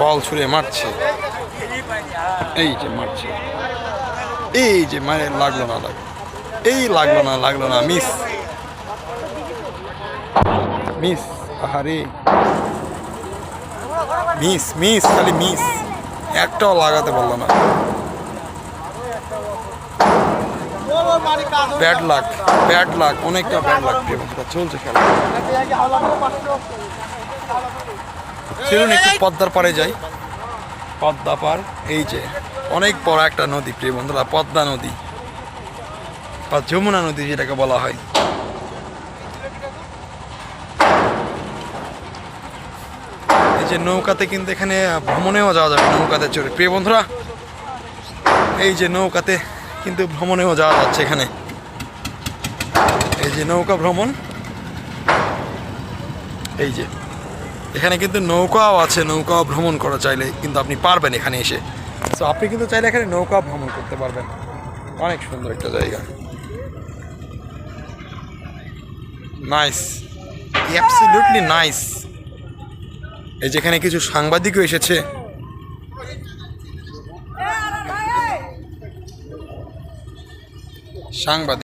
বল ছুঁড়ে মারছে। এই যে মারছে। এই যে মানে লাগল না, লাগল। এই লাগল না লাগল না, মিস। মিস, আহারে। মিস মিস, খালি মিস। একটাও লাগাতে পারল না। ব্যাড লাক ব্যাড লাক অনেকটা ব্যাড লাক চলছে খেলা। চলুন একটু পদ্মার পাড়ে যাই। পদ্মা পার এই যে, অনেক বড় একটা নদী, প্রিয় বন্ধুরা, পদ্মা নদী, বা যমুনা নদী যেটাকে বলা হয়। এই যে নৌকাতে কিন্তু এখানে ভ্রমণেও যাওয়া যাবে, নৌকাতে চড়ে। প্রিয় বন্ধুরা, এই যে নৌকাতে কিন্তু ভ্রমণেও যাওয়া যাচ্ছে এখানে। এই যে নৌকা ভ্রমণ, এই যে। এখানে কিন্তু নৌকাও আছে, নৌকাও ভ্রমণ করা চাইলে কিন্তু আপনি পারবেন এখানে এসে। তো আপনি কিন্তু চাইলে এখানে নৌকা ভ্রমণ করতে পারবেন। অনেক সুন্দর একটা জায়গা। নাইস অ্যাবসলিউটলি নাইস এই যেখানে কিছু সাংবাদিকও এসেছে। সাংবাদিক